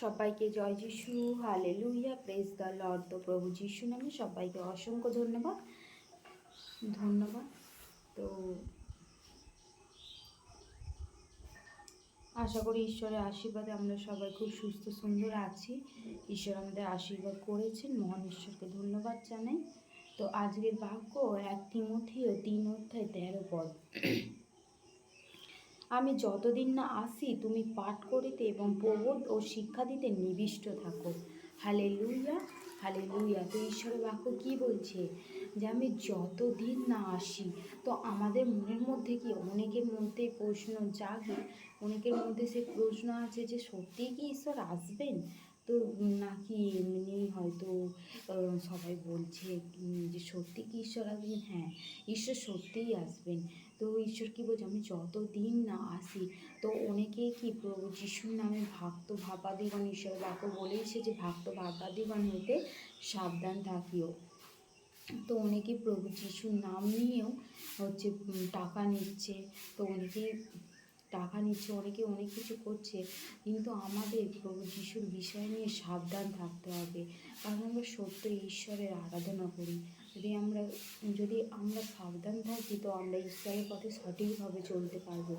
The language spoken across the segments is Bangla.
সবাইকে জয় যিশু হালে লুইয়া প্রেস দ্য লর্ড তো প্রভু যিশু নামে সবাইকে অসংখ্য ধন্যবাদ। ধন্যবাদ। তো আশা করি ঈশ্বরের আশীর্বাদে আমরা সবাই খুব সুস্থ, সুন্দর আছি। ঈশ্বর আমাদের আশীর্বাদ করেছেন। মহান ঈশ্বরকে ধন্যবাদ জানাই। তো আজকের বাক্য এক তিমথিও তিন অধ্যায় তেরো পদ। আমি যতদিন না আসি, তুমি পাঠ করিতে এবং প্রবোধ ও শিক্ষা দিতে নিবিষ্ট থাকো। হালে লুইয়া হালে লুইয়া তো ঈশ্বরের বাক্য কী বলছে? যে আমি যতদিন না আসি, তো আমাদের মনের মধ্যে কি অনেকের মধ্যে প্রশ্ন জাগে? অনেকের মধ্যে সে প্রশ্ন আছে যে, সত্যিই কি ঈশ্বর আসবেন? তো নাকি এমনি হয়তো সবাই বলছে যে সত্যি কি ঈশ্বর আসবেন? হ্যাঁ ঈশ্বর সত্যিই আসবেন। তো ঈশ্বর কি বলছে? আমি যতদিন না আসি, তো অনেকেই কি প্রভু যিশুর নামে ভক্ত ভাবাদিগণ ঈশ্বরের বাক্য বলেছে যে ভক্ত ভাবাদিগণ হইতে সাবধান থাকিও। তো অনেকে প্রভু যিশুর নাম নিয়েও হচ্ছে টাকা নিচ্ছে। তো অনেকে টাকা নিচ্ছে, অনেকে অনেক কিছু করছে, কিন্তু আমাদের প্রভু যিশুর বিষয় নিয়ে সাবধান থাকতে হবে। কারণ আমরা সত্য ঈশ্বরের আরাধনা করি। যদি আমরা যদি আমরা সাবধান থাকি, তো আমরা ঈশ্বরের পথে সঠিকভাবে চলতে পারব।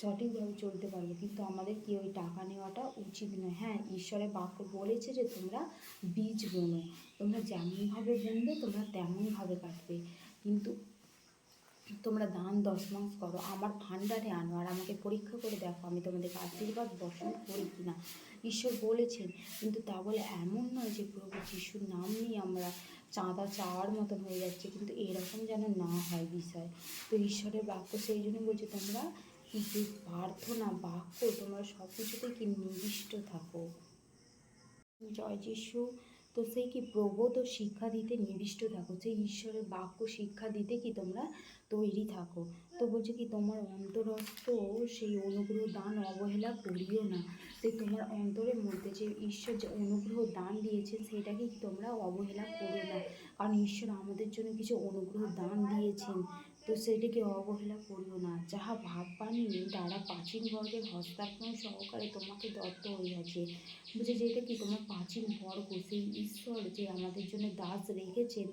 সঠিকভাবে চলতে পারব। কিন্তু আমাদের কি ওই টাকা নেওয়াটা উচিত নয়? হ্যাঁ ঈশ্বরের বাক্য বলেছে যে তোমরা বীজ বোনো। তোমরা যেমনভাবে বুনবে, তোমরা তেমনভাবে কাটবে। কিন্তু তোমরা দান দশমাস করো। আমার ভাণ্ডারে আনো আর আমাকে পরীক্ষা করে দেখো আমি তোমাদেরকে আশীর্বাদ বর্ষণ করি কি না ঈশ্বর বলেছেন, কিন্তু তা বলে এমন নয় যে প্রভু যিশুর নাম নিয়ে আমরা চাঁদা চাওয়ার মতন হয়ে যাচ্ছে, কিন্তু এরকম যেন না হয় বিষয়। তো ঈশ্বরের বাক্য সেই জন্য বলছে, তোমরা যে প্রার্থনা, বাক্য, তোমরা সব কিছুতে কি নিবিষ্ট থাকো? জয় যিশু। তো সেই কি প্রবোধ ও শিক্ষা দিতে নিবিষ্ট থাকো? সেই ঈশ্বরের বাক্য শিক্ষা দিতে কি তোমরা তৈরি থাকো? তো বলছে কি, তোমার অন্তরস্থ সেই অনুগ্রহ দান অবহেলা করিও না। তো তোমার অন্তরের মধ্যে যে ঈশ্বর যে অনুগ্রহ দান দিয়েছে সেটাকে তোমরা অবহেলা করো না? কারণ ঈশ্বর আমাদের জন্য কিছু অনুগ্রহ দান দিয়েছেন। তো সেটাকে অবহেলা করিও না। যাহা ভাব পানি দ্বারা প্রাচীন বর্গের হস্তার্পণ সহকারে তোমাকে দত্ত হইয়াছে বুঝে যে এটা কি তোমার প্রাচীন বর্গ সেই ঈশ্বর যে আমাদের জন্য দাস রেখেছেন?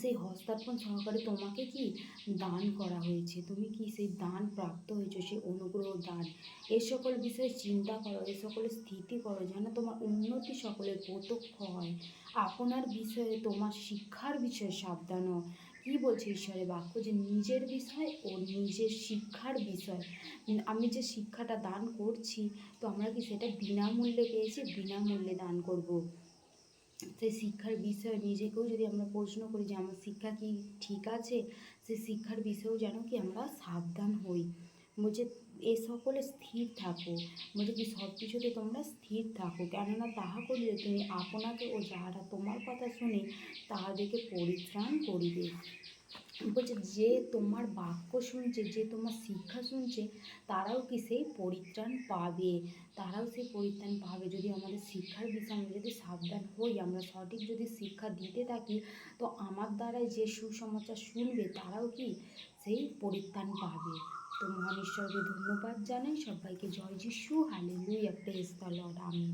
সেই হস্তার্পণ সহকারে তোমাকে কি দান করা হয়েছে? তুমি কি সেই দান প্রাপ্ত হয়েছো, সেই অনুগ্রহ দান? এ সকল বিষয়ে চিন্তা করো, এ সকলে স্থিতি করো, যেন তোমার উন্নতি সকলের প্রত্যক্ষ হয়। আপনার বিষয়ে, তোমার শিক্ষার বিষয়ে সাবধান হও। কী বলছে ঈশ্বরের বাক্য? যে নিজের বিষয় ও নিজের শিক্ষার বিষয়। আমি যে শিক্ষাটা দান করছি, তো আমরা কি সেটা বিনামূল্যে পেয়েছি? বিনামূল্যে দান করব। সেই শিক্ষার বিষয় নিজেকেও যদি আমরা প্রশ্ন করি যে আমার শিক্ষা কি ঠিক আছে? সেই শিক্ষার বিষয়েও যেন কি আমরা সাবধান হই। বলছে এ সকলে স্থির থাকো বলছে কি সব কিছুতে তোমরা স্থির থাকো কেননা তাহা করিলে তুমি আপনাকে ও যাহারা তোমার কথা শুনে তাহাদেরকে পরিত্রাণ করিবে বলছে যে তোমার বাক্য শুনছে যে তোমার শিক্ষা শুনছে তারাও কি সেই পরিত্রাণ পাবে তারাও সেই পরিত্রাণ পাবে যদি আমাদের শিক্ষার বিষয়ে আমরা যদি সাবধান হই আমরা সঠিক যদি শিক্ষা দিতে থাকি তো আমার দ্বারাই যে সুসমাচার শুনবে তারাও কি সেই পরিত্রাণ পাবে তো মহান ঈশ্বরকে ধন্যবাদ জানাই। সবাইকে জয় যিশু হালে লুইয়া প্রেস দ্য আমি